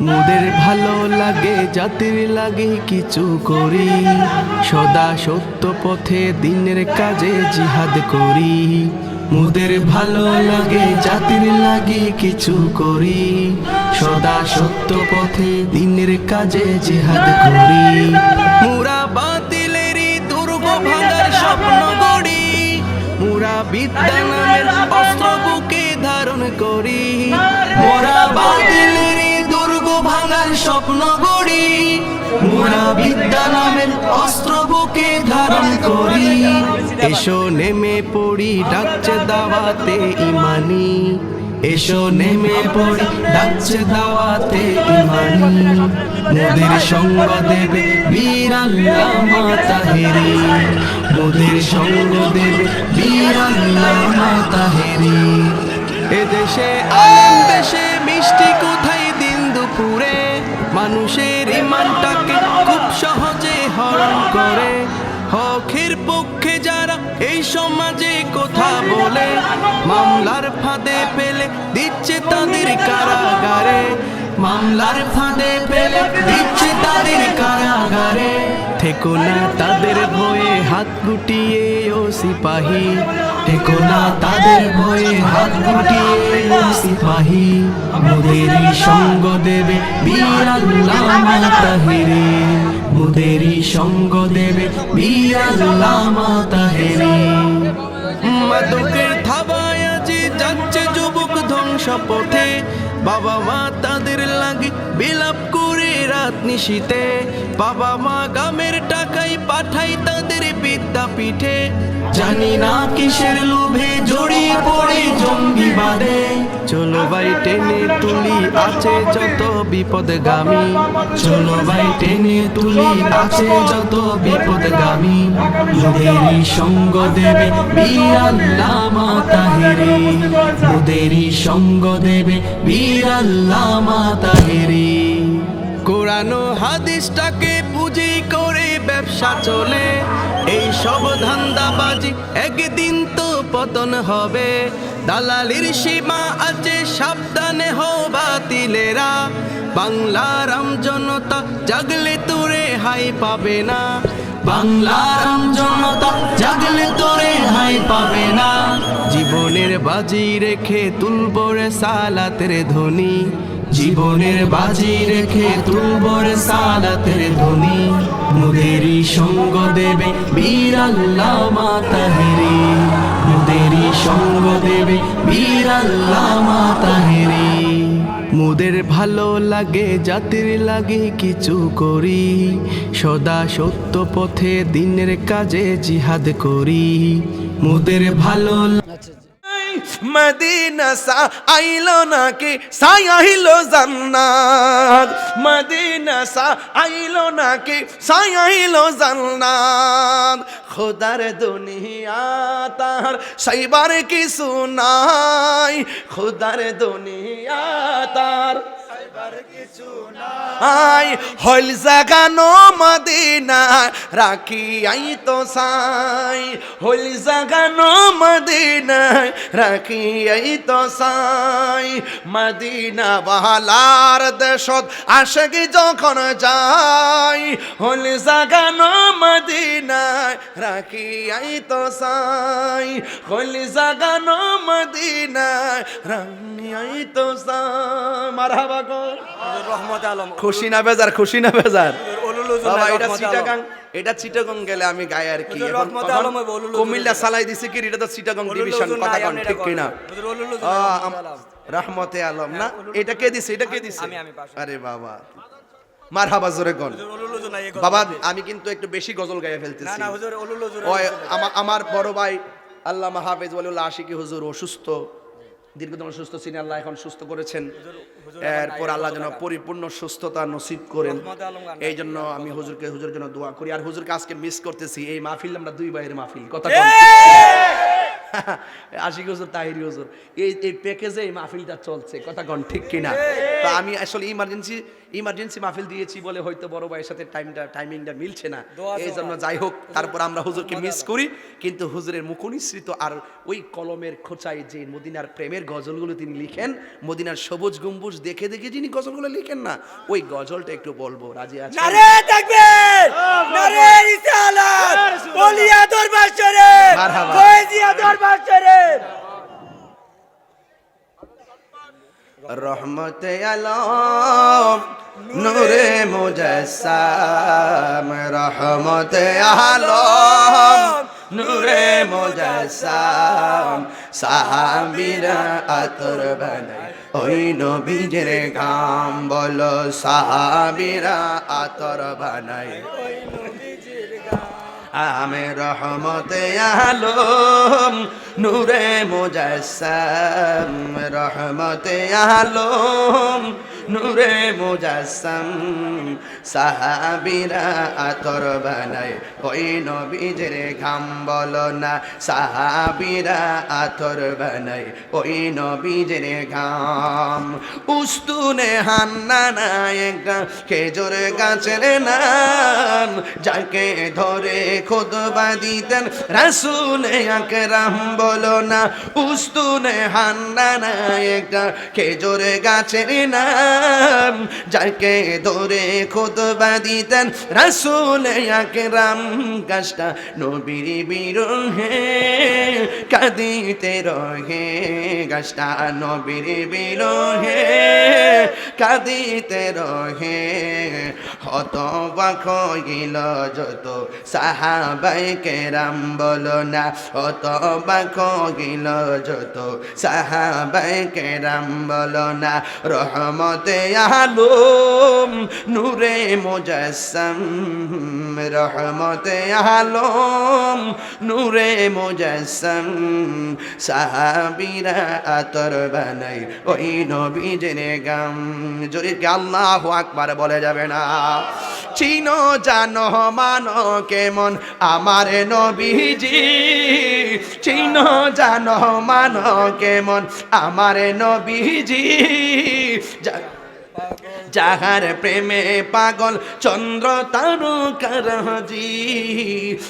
মোদের ভালো লাগে, জাতির লাগে কিছু করি। সদা সত্য পথে দিনের কাজে জিহাদ করি। মোদের ভালো লাগে, জাতির লাগে কিছু করি। সদা সত্য পথে দিনের কাজে জিহাদ করি। মুরা বাতিলেরই দুর্গ ভাঙার স্বপ্ন গড়ি। মুরা বিদ্যা নামের অস্ত্র বুকে ধারণ করি। মোরা বাতিলেরই দুর্গ ভাঙার স্বপ্ন গড়ি মোরা বিদ্যা নামের অস্ত্র বুকে ধারণ করি। এসো নেমে পড়ি, ডাকছে দাওয়াতে ইমানি। এসো নেমে পড়ি, ডাকছে দাওয়াতে ইমানি। মোদের সঙ্গ দেবে বীর আল্লামা তাহেরি মোদের সঙ্গ দেবে বীর আল্লামা তাহেরি এদেশে আলেম, দেশে মিষ্টি কোথায় দুপুরে মানুষের ইমানটাকে খুব সহজে হরণ করে। হকের পক্ষে যারা এই সমাজে কথা বলে, মামলার ফাঁদে পেলে দিচ্ছে তাদের কারাগারে। মামলার ফাঁদে পেলে দিচ্ছে তাদের কারাগারে। থেকো না তাদের হাত গুটিয়ে ও সিপাহী। থেকো না তাদের ভয়ে, হাত গুটিয়ে ও সিপাহী। মোদেরই সঙ্গ দেবে বীর মোদেরই সঙ্গ দেবে মাদকের থাবায় আজি যাচ্ছে যুবক ধ্বংস পথে বাবা মা তাদের লাগে বিলাপ করে রাত নিশীতে। বাবা মা গামের বিদ্যাপীঠে জানি না কিসের লোভে জড়িয়ে পড়ে জঙ্গিবাদে। চলো ভাই, টেনে তুলি, আছে যত বিপদগামী। চলো ভাই, টেনে তুলি, আছে যত বিপদগামী। মোদেরই সঙ্গ দেবে বীর আল্লামা তাহেরি মোদেরই সঙ্গ দেবে বীর আল্লামা তাহেরি কোরআন হাদিসটাকে পুঁজি করে ব্যবসা চলে। সব ধান্দাবাজি একদিন তো পতন হবে। দালালির সীমা আছে, সাবধানে হো বাতিলেরা। বাংলার জনতা জাগলে তোরে হাই পাবে না। বাংলার জনতা জাগলে তোরে হাই পাবে না। জীবনের বাজি রেখে তুলবরে সালাতের ধ্বনি। জীবনের বাজি রেখে তুলবর সালাতের ধ্বনি। মুদেরই সঙ্গ দেবে বীর আল্লামা তাহেরি মুদেরই সঙ্গ দেবে বীর আল্লামা তাহেরি মোদের ভালো লাগে, জাতির লাগে কিছু করি। সদা সত্য পথে দিনের কাজে জিহাদ করি। মোদের ভালো মদিনা সা আইলো নাকি? সাই আহিল জান্নাত। মদিনা সা আইলো নাকি? সাই আহিল জান্নাত। খোদার দুনিয়া তার সাইবার কিছু নাই। খোদার দুনিয়া তার আই, হইল জাগানো মদিনা রাখি আই তো সাই। হইল জাগানো মদিনা রাখি আই তো সাই। মদিনা বাহালার দেশত আশেকি যখন যাই হইল জাগানো মদিনা রাখি আই তো সাই। হইল জাগানো মদিনা রাখি আই তো সাই। মারহাবা কর। খুশি না বেজার খুশি না বেজার। বাবা এটা চিটাগাং এটা চিটাগং গেলে আমি গায়ে আর কি। কুমিল্লা সালাই দিছে কি এটা তো চিটাগং ডিভিশন কথা কোন ঠিক কিনা? করেন। হুজুর উলুলু আ, জুনাই, আম- রহমতে আলম। না? এটা কে দিছে? এটা কে দিছে? আমি, আমি পাশে। আরে বাবা জোরে কোন। আমি কিন্তু একটু বেশি গজল গায়ে ফেলতেছি। আমার বড় ভাই আল্লাহ মাহাফেজ ওয়ালিউল্লাহ আশিকি হুজুর অসুস্থ। দীর্ঘদিন অসুস্থ ছিলেন আল্লাহ এখন সুস্থ করেছেন। এরপর আল্লাহ যেন পরিপূর্ণ সুস্থতা নসিব করেন। এই জন্য আমি হুজুরকে হুজুর জন্য দোয়া করি। আর হুজুরকে আজকে মিস করতেছি এই মাহফিল আমরা দুই ভাইয়ের মাহফিল। কথা। আশিক হুজুর তাহিরি হুজুর। এই এই প্যাকেজে এই মাহফিলটা চলছে কথা কন ঠিক কিনা? তো আমি আসলে ইমার্জেন্সি ইমার্জেন্সি মাহফিল দিয়েছি বলে হয়তো বড় ভাইয়ের সাথে টাইমটা টাইমিংটা মিলছে না। এই জন্য যাই হোক তারপর আমরা হুজুরকে মিস করি কিন্তু হুজুরের মুখনিসৃত আর ওই কলমের খোঁচায় যে মদিনার প্রেমের গজলগুলো তিনি লিখেন মদিনার সবুজ গম্বুজ দেখে দেখে যিনি গজলগুলো লিখেন না ওই গজলটা একটু বলব রাজি আছে নারে তাকবীর নারে রিসালাত! বলিয়া দরবার শরীফ! দরবার শরীফ? রহমতে আলম, নূরে মুজাসসাম, রহমতে আলম, নূরে মুজাসসাম, সাহাবীরা আতর বানাই ওই নবীজের গাম বলো, সাহাবীরা আতর বানাই আমি রহমতে আলম নূরে মুজাসসাম রহমতে আলম। নূরে মুজাসসাম সাহাবীরা আতর বানায়, ওই নবীজের ঘাম বলো না। সাহাবীরা আতর বানায়, ওই নবীজের ঘাম। উস্তুনে হান্না নায়ক খেজুর গাছের নাম, যাকে ধরে খোদবা দিতেন রাসুলে আকরাম বলো না। উস্তুনে হান্না নায়ক খেজুর গাছের নাম যাকে ধরে খোদবা দিতেন রাসুলে আকরাম। গাছটা নবীর বিরহে, কাঁদিতে রহে। গাছটা নবীর বিরহে, কাঁদিতে রহে। হত বাক গিল যত সাহাবাই কেরাম বলো না। হত বাক গিল যত সাহাবাই কেরাম বলো না। রহমতে আলম, নূরে মুজাসসাম রহমতে আলম, নূরে মুজাসসাম সাহাবীরা আতর বানাই ওই নবীজের গাম। যদি আল্লাহ আকবার বলে যাবে না? চিনো জানো মানো কেমন আমার নবীজি। চিনো জানো মানো কেমন আমার নবীজি। যাহার প্রেমে পাগল চন্দ্র তারকার তারকারাজি।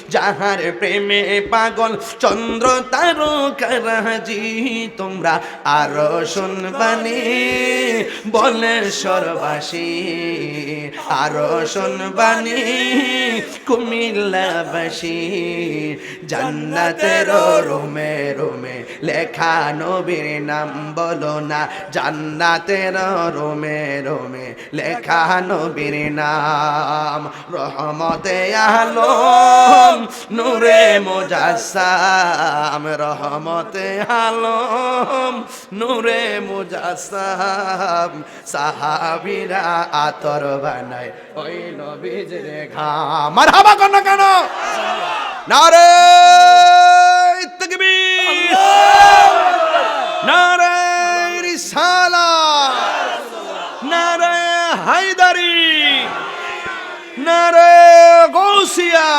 যাহার প্রেমে পাগল চন্দ্র তারকার তারকারাজি, তোমরা আরও শুনবানি বলে সরবাসী আরও শুনবানি কুমিল্লাবাসী জান্নাতের রোমে রোমে লেখা নবীর নাম বলো না, জান্নাতের রোমে রোমে লেখা নবীর নাম, রহমতে আলম নূরে মুজাসসাম রহমতে আলম। নূরে মুজাসসাম সাহাবিরা আতর বানায়। ওই নবীজের ঘাম। মারহাবা কেন কেন? নারে তাকবীর। নারে রিসালা। নারে হায়দারি। নারে গৌসিয়া।